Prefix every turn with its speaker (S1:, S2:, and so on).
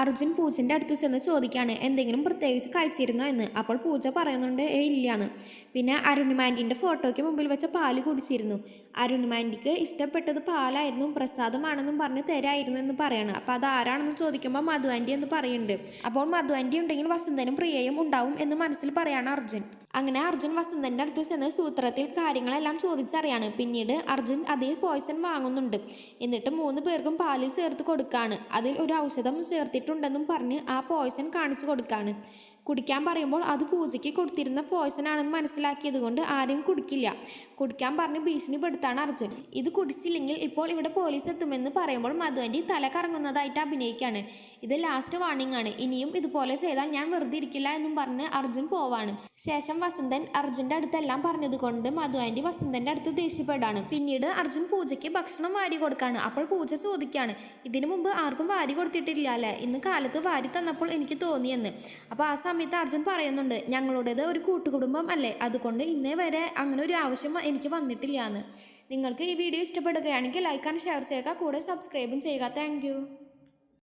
S1: അർജുൻ പൂജന്റെ അടുത്ത് ചെന്ന് ചോദിക്കുകയാണ് എന്തെങ്കിലും പ്രത്യേകിച്ച് കഴിച്ചിരുന്നോ എന്ന്. അപ്പോൾ പൂജ പറയുന്നുണ്ട് ഏ ഇല്ലയെന്ന് പിന്നെ അരുണിമാന്റിന്റെ ഫോട്ടോയ്ക്ക് മുമ്പിൽ വെച്ച പാൽ കുടിച്ചിരുന്നു. അരുണിമാന്റിക്ക് ഇഷ്ടപ്പെട്ടത് പാലായിരുന്നു പ്രസാദമാണെന്നും പറഞ്ഞ് തരായിരുന്നു എന്ന് പറയണം. അപ്പോൾ അത് ആരാണെന്ന് ചോദിക്കുമ്പോൾ മധു ആന്റി എന്ന് പറയുന്നുണ്ട്. അപ്പോൾ മധു ആന്റി ഉണ്ടെങ്കിൽ വസന്തനും പ്രിയയും ഉണ്ടാവും എന്ന് മനസ്സിൽ പറയാണ് അർജുൻ. അങ്ങനെ അർജുൻ വസന്തന്റെ അടുത്ത് ചെന്ന് സൂത്രത്തിൽ കാര്യങ്ങളെല്ലാം ചോദിച്ചറിയാണ്. പിന്നീട് അർജുൻ അതിൽ പോയിസൺ വാങ്ങുന്നുണ്ട്. എന്നിട്ട് മൂന്ന് പേർക്കും പാലിൽ ചേർത്ത് കൊടുക്കാണ്. അതിൽ ഒരു ഔഷധം ചേർത്തിട്ടുണ്ടെന്നും പറഞ്ഞ് ആ പോയിസൺ കാണിച്ചു കൊടുക്കാണ്. കുടിക്കാൻ പറയുമ്പോൾ അത് പൂജയ്ക്ക് കൊടുത്തിരുന്ന പോയ്സൺ ആണെന്ന് മനസ്സിലാക്കിയത് കൊണ്ട് ആരും കുടിക്കില്ല. കുടിക്കാൻ പറഞ്ഞ് ഭീഷണിപ്പെടുത്താണ് അർജുൻ. ഇത് കുടിച്ചില്ലെങ്കിൽ ഇപ്പോൾ ഇവിടെ പോലീസ് എത്തുമെന്ന് പറയുമ്പോൾ മധുവന്റെ തല കറങ്ങുന്നതായിട്ട് അഭിനയിക്കാണ്. ഇത് ലാസ്റ്റ് വാർണിംഗ് ആണ്. ഇനിയും ഇതുപോലെ ചെയ്താൽ ഞാൻ വെറുതെ ഇരിക്കില്ല എന്നും പറഞ്ഞ് അർജുൻ പോവാണ്. ശേഷം വസന്തൻ അർജുന്റെ അടുത്തെല്ലാം പറഞ്ഞത് കൊണ്ട് മധു ആന്റി വസന്തന്റെ അടുത്ത് ദേഷ്യപ്പെടാണ് പിന്നീട് അർജുൻ പൂജയ്ക്ക് ഭക്ഷണം വാരി കൊടുക്കാണ്. അപ്പോൾ പൂജ ചോദിക്കാണ് ഇതിനു മുമ്പ് ആർക്കും വാരി കൊടുത്തിട്ടില്ല അല്ലേ? ഇന്ന് കാലത്ത് വാരി തന്നപ്പോൾ എനിക്ക് തോന്നിയെന്ന്. അപ്പോൾ ആ സമയത്ത് അർജുൻ പറയുന്നുണ്ട് ഞങ്ങളുടേത് ഒരു കൂട്ടുകുടുംബം അല്ലേ? അതുകൊണ്ട് ഇന്നേ വരെ അങ്ങനെ ഒരു ആവശ്യം എനിക്ക് വന്നിട്ടില്ല എന്ന്. നിങ്ങൾക്ക് ഈ വീഡിയോ ഇഷ്ടപ്പെടുകയാണെങ്കിൽ ലൈക്ക് ആൻഡ് ഷെയർ ചെയ്യുക. കൂടെ സബ്സ്ക്രൈബും ചെയ്യുക. താങ്ക്